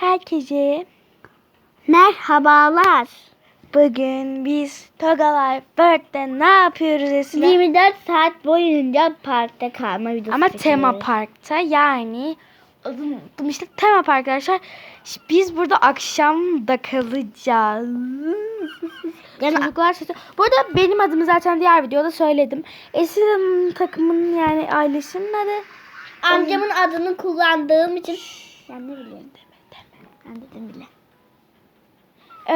Herkese Merhabalar. bugün biz Togalar Bird'de ne yapıyoruz Esra? 24 saat boyunca parkta kalma videosu Ama çekiyoruz. tema parkta yani adını unuttum işte tema park arkadaşlar. Biz burada akşam da kalacağız. Yani Çocuklar sesi. Bu arada benim adımı zaten diğer videoda söyledim. Esra'nın takımın yani ailesinin adı. amcamın adını kullandığım için ben ne bileyim. Ben dedim bile.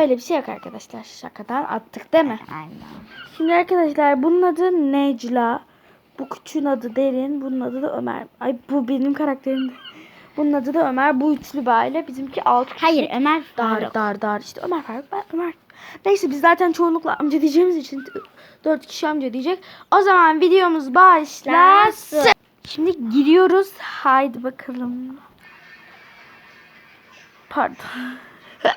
Öyle bir şey yok arkadaşlar. Şakadan attık değil mi? Aynen. Şimdi arkadaşlar bunun adı Necla. Bu küçüğün adı Derin. Bunun adı da Ömer. Ay bu benim karakterim. Bunun adı da Ömer. Bu üçlü bir aile. Bizimki altı. Hayır Ömer Dar Faruk. dar dar. İşte Ömer Faruk ben Ömer. Neyse biz zaten çoğunlukla amca diyeceğimiz için dört kişi amca diyecek. O zaman videomuz. Başlasın. Şimdi giriyoruz. Haydi bakalım. Pardon.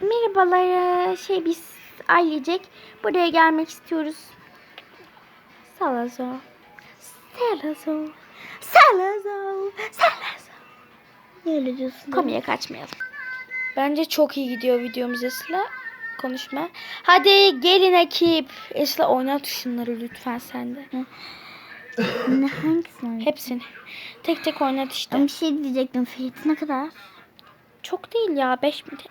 Merhabalar. Şey biz ailecek buraya gelmek istiyoruz. Salazar. Salazar. Salazar. Salazar. Ne öyle diyorsun? Konuya kaçmayalım. Bence çok iyi gidiyor videomuz Esra. Konuşma. Hadi gelin ekip. Esra oynat şunları lütfen sen de. Ne hangisini? Hepsini. Tek tek oynat işte. Ben bir şey diyecektim. Fiyatı ne kadar? Çok değil ya 5000 TL falan.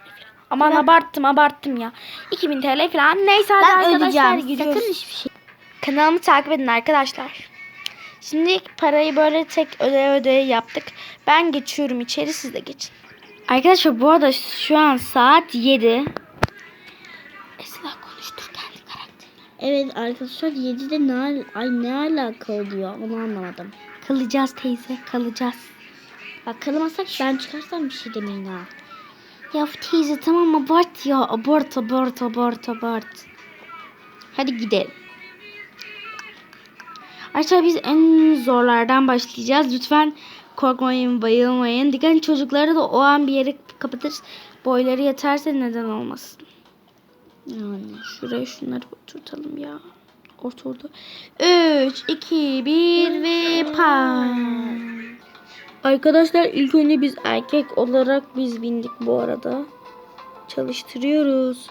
Aman abarttım abarttım ya. 2000 TL falan. Neyse hadi Ben arkadaşlar ödeyeceğim. gidiyoruz. Sakın hiçbir şey. Kanalımı takip edin arkadaşlar. Şimdi parayı böyle tek ödeye ödeye yaptık. Ben geçiyorum içeri siz de geçin. Arkadaşlar bu arada şu an saat 7. Esra karakterini. Evet arkadaşlar 7'de ne, ay ne alaka oluyor onu anlamadım. Kalacağız teyze kalacağız. Bak kalamasak ben çıkarsam bir şey demeyin ha. Ya teyze tamam abart ya abart abart abart abart. Hadi gidelim. Arkadaşlar biz en zorlardan başlayacağız. Lütfen korkmayın, bayılmayın. Dikkat çocukları da o an bir yere kapatırız. Boyları yeterse neden olmasın. Yani. Şuraya şunları oturtalım ya. Oturdu. 3, 2, 1 ve pan. Arkadaşlar ilk önce biz erkek olarak biz bindik bu arada. Çalıştırıyoruz.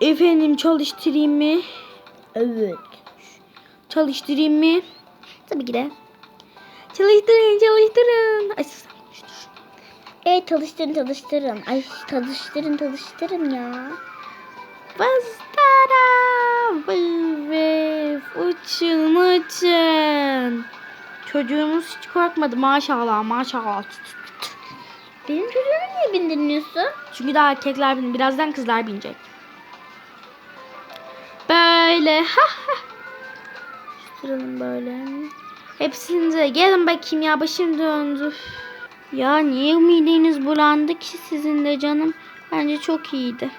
Efendim çalıştırayım mı? Evet. Çalıştırayım mı? Tabii ki de. Çalıştırın çalıştırın. Ay sen konuştur. Evet çalıştırın çalıştırın. Ay çalıştırın çalıştırın ya. Bastara. Ve uçun uçun. Çocuğumuz hiç korkmadı maşallah maşallah. Benim çocuğumu niye bindirmiyorsun? Çünkü daha erkekler bin, birazdan kızlar binecek. Böyle ha ha. Şuralım böyle. Hepsinize gelin bakayım ya başım döndü. Ya niye mideniz bulandı ki sizin de canım? Bence çok iyiydi.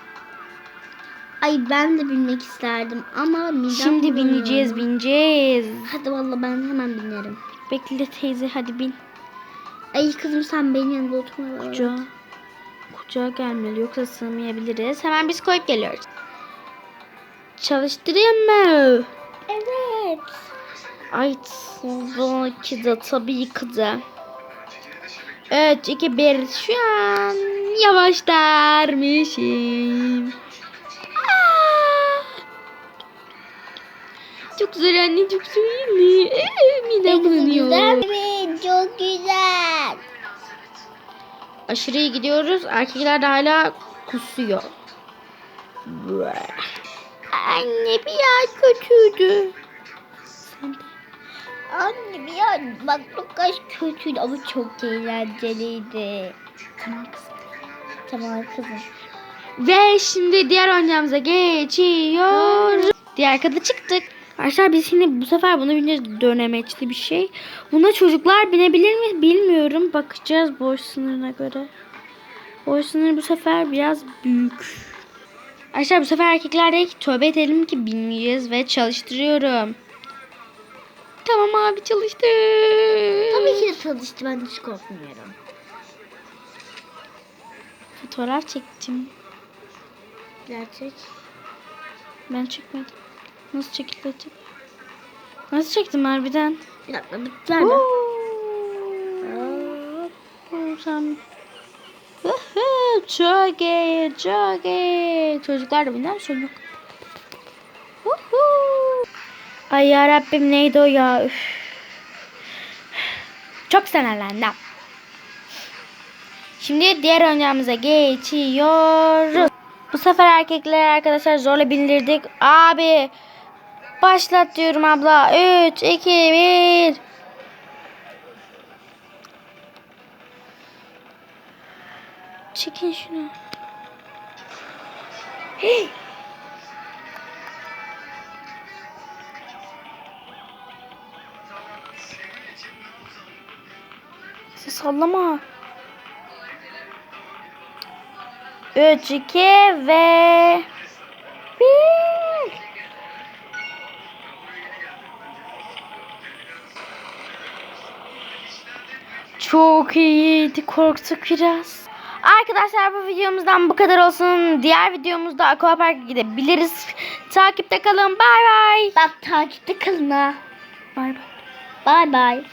Ay ben de binmek isterdim ama midem Şimdi bulanıyor. bineceğiz bineceğiz. Hadi valla ben hemen binerim. Bekle teyze hadi bin. Ay kızım sen benim yanımda oturma. Kucağa. Evet. Kucağa gelmeli yoksa sığmayabiliriz. Hemen biz koyup geliyoruz. Çalıştırayım mı? Evet. Ay bu kıza tabii kıza. 3, 2, 1. Şu an yavaş dermişim. Çok güzel anne çok güzel mi? Mine bulanıyor. Güzel? Çok güzel. Aşırı iyi gidiyoruz. Erkekler de hala kusuyor. Anne biraz kötüydü. Sen Anne ya bak çok kaç kötüydü ama çok eğlenceliydi. Tamam kızım. Tamam kızım. Ve şimdi diğer oyuncağımıza geçiyoruz. Diğer kata çıktık. Arkadaşlar biz şimdi bu sefer bunu bineceğiz dönemeçli bir şey. Buna çocuklar binebilir mi bilmiyorum. Bakacağız boy sınırına göre. Boy sınırı bu sefer biraz büyük. Arkadaşlar bu sefer erkekler de tövbe edelim ki binmeyeceğiz ve çalıştırıyorum. Tamam abi çalıştı. Tabii ki de çalıştı ben hiç korkmuyorum. Fotoğraf çektim. Gerçek. Ben çekmedim. Nasıl çekilecek? Nasıl çektim harbiden? Bir dakika bittiler mi? Sen... Çok iyi, çok iyi. Çocuklar da biner sorun yok. Ay yarabbim neydi o ya? Üf. Çok sinirlendim. Şimdi diğer oyuncağımıza geçiyoruz. Bu sefer erkekler arkadaşlar zorla bindirdik. Abi başlat diyorum abla. 3, 2, 1. Çekin şunu. Hey! Sen sallama. 3, 2 ve 1. Çok iyiydi. Korktuk biraz. Arkadaşlar bu videomuzdan bu kadar olsun. Diğer videomuzda Aquapark'a gidebiliriz. Takipte kalın. Bay bay. Bak takipte kalın ha. Bay bay. Bay bay.